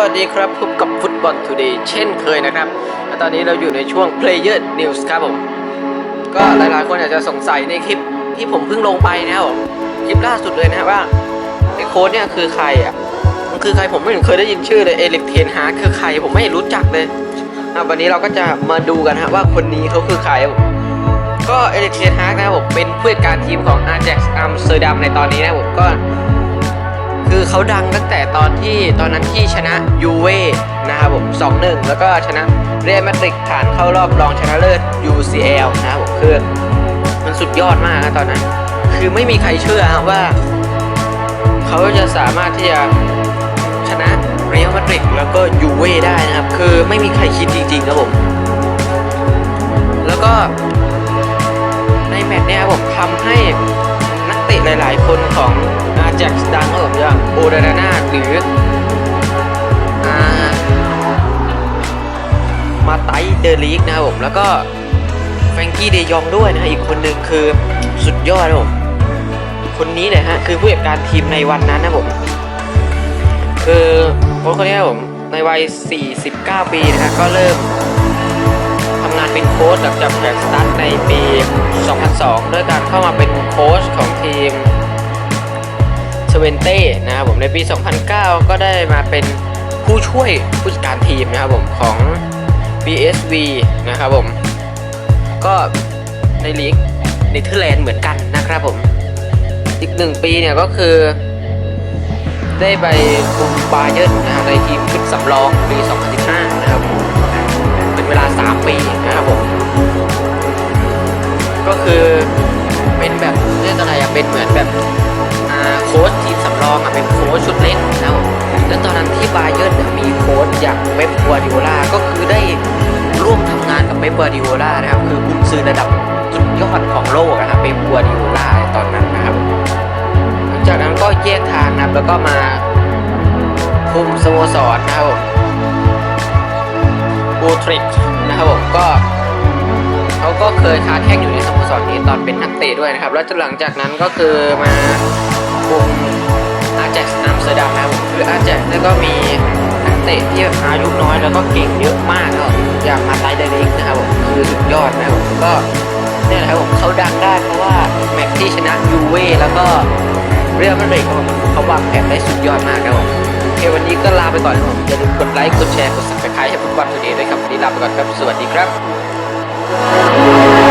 วัสดีครับพบกับฟุตบอลทูเดย์เช่นเคยนะครับและตอนนี้เราอยู่ในช่วง Player News ครับผม ก็หลายๆ คนอาจจะสงสัยในคลิปที่ผมเพิ่งลงไปนะครับผมคลิปล่าสุดเลยนะครับว่าไอ้โค้ดเนี่ยคือใครอะมันคือใครผมไม่เคยได้ยินชื่อเลยเอล็กเทนฮาร์คือใครผมไม่รู้จักเลยวันนี้เราก็จะมาดูกันฮะว่าคนนี้เขาคือใครก็เอล็กเทนฮาร์นะครับผมเป็นผู้จัดการทีมของ Ajax Amsterdam ในตอนนี้นะครับผมก็ คือเขาดังตั้งแต่ตอนที่ตอนนั้นที่ชนะยูเว่นะครับผม2-1 แล้วก็ชนะเรอัลมาดริดผ่านเข้ารอบรองชนะเลิศ UCL นะครับผมคือมันสุดยอดมากนะตอนนั้น คือไม่มีใครเชื่อว่า เขาจะสามารถที่จะชนะเรอัลมาดริดแล้วก็ยูเว่ได้นะครับ คือไม่มีใครคิดจริงๆครับผม แล้วก็ในแมตช์เนี้ยผมทำให้ หลายๆ คนของอาแจ็กดังครับผมอย่างโอดานาหรือมาไตเดอลีกนะครับผมแล้วก็แฟรงกี้เดยองด้วยนะฮะอีกคนหนึ่งคือสุดยอดครับผมคนนี้เลยฮะคือผู้จัดการทีมในวันนั้นนะผมคือโค้ชคนนี้ผมในวัย 49 ปีนะฮะก็เริ่ม เป็นโค้ชหลังจากแข่งสตาร์ทในปี 2002 ด้วยการเข้ามาเป็นโค้ชของทีมเซเวนเต้นะครับผมในปี 2009 ก็ได้มาเป็นผู้ช่วยผู้จัดการทีมนะครับผมของ BSV นะครับผม ก็ในลีกเนเธอร์แลนด์เหมือนกันนะครับผม อีกหนึ่งปีเนี่ยก็คือ ได้ไปคุมบาเยิร์นนะครับในทีมชุดสำรองปี 2015 นะครับผมเป็นเวลา 3 ปี ก็คือเป็นแบบเรียกอะไรอะเป็นเหมือนแบบโค้ชทีมสำรองอะเป็นโค้ชชุดเล่นนะครับแล้วตอนนั้นที่บาเยิร์นมีโค้ชอย่างเป๊ปกัวดิโอลาก็คือได้ร่วมทำงานกับเป๊ปกัวดิโอลานะครับคือกุนซือระดับสุดยอดของโลกนะครับเป๊ปกัวดิโอลาตอนนั้นนะครับหลังจากนั้นก็แยกทางนะครับแล้วก็มาคุมสโมสรนะครับผมบูทริกนะครับผมก็ ก็เคยค้าแข่งอยู่ในสโมสรนี้ตอนเป็นนักเตะด้วยนะครับ แล้วหลังจากนั้นก็คือมาคุมอาแจ็กซ์อัมสเตอร์ดัมนะครับผมคืออาแจ็กซ์นี่ก็มีนักเตะที่อายุน้อยแล้วก็เก่งเยอะมากนะครับอย่างมาไตเดลิกนะครับผมคือสุดยอดนะครับผมก็เนี่ยนะครับผมเขาดังได้เพราะว่าแมตช์ที่ชนะยูเว่แล้วก็เรียลมาดริดครับผมเขาวางแผนได้สุดยอดมากนะครับผมโอเควันนี้ก็ลาไปก่อนนะครับผมอย่าลืมกดไลค์กดแชร์กด subscribe ให้ฟุตบอลตัวเองด้วยครับวันนี้ลาไปก่อนครับสวัสดีครับ Yeah.